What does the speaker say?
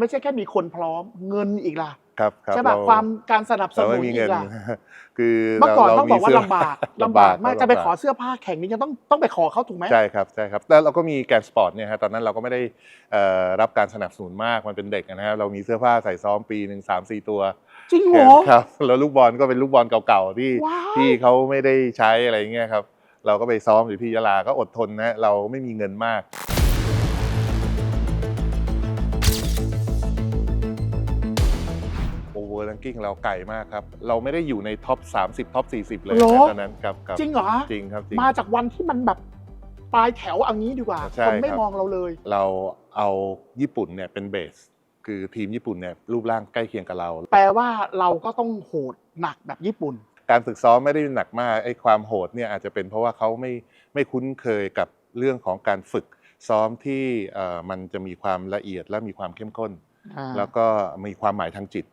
ไม่ใช่แค่มีคนพร้อมเงินอีกล่ะครับครับใช่ป่ะเรความการสนับสเรานุไม่นมีอีเงิกนล่ะ คือเมื่อก่อนรต้องบอกว่าเสื้ลำบากลำลำบาบากกมากครับจะไปลำบากขอเสื้อผ้าแข่งนี่ยังต้องต้องไปขอเขาถูกไหม ใช่ครับใช่ครับแล้วเราก็มีแกนสปอร์ตเนี่ยฮะตอนนั้นเราก็ไม่ได้เอ่อรับการสนับสนุนมากมันเป็นเด็กนะครับเรามีเสื้อผ้าใส่ซ้อมปีหนึ่งสามสี่ตัวจริงเหรอ ครับแล้วลูกบอลก็เป็นลูกบอลเก่าๆที่ว้าวที่เขาไม่ได้ใช้อะไรเงี้ยครับเราก็ไปซ้อมอยู่ที่ยะลาก็อดทนนะเราไม่มีเงินมาก โอเวอร์ a ังกิ้งเราไก่มากครับ เราไม่ได้อยู่ในท็อป 30ท็อป 40 เลยเหรอ นะตอนนั้นครับครับจริงเหรอจริงครับจริง มาจากวันที่มันแบบปลายแถวเอังนี้ดีกว่าใช่คนไม่ครับ มองเราเลย เราเอาญี่ปุ่นเนี่ยเป็นเบส คือทีมญี่ปุ่นเนี่ยรูปร่างใกล้เคียงกับเรา แปลว่าเราก็ต้องโหดหนักแบบญี่ปุ่น การฝึกซ้อมไม่ได้หนักมากไอ้ความโหดเนี่ยอาจจะเป็นเพราะว่าเขาไม่ไม่คุ้นเคยกับเรื่องของการฝึกซ้อมที่เอ่อมันจะมีความละเอียดและมีความเข้มข้นอ่าแล้วก็มีความหมายทางจิต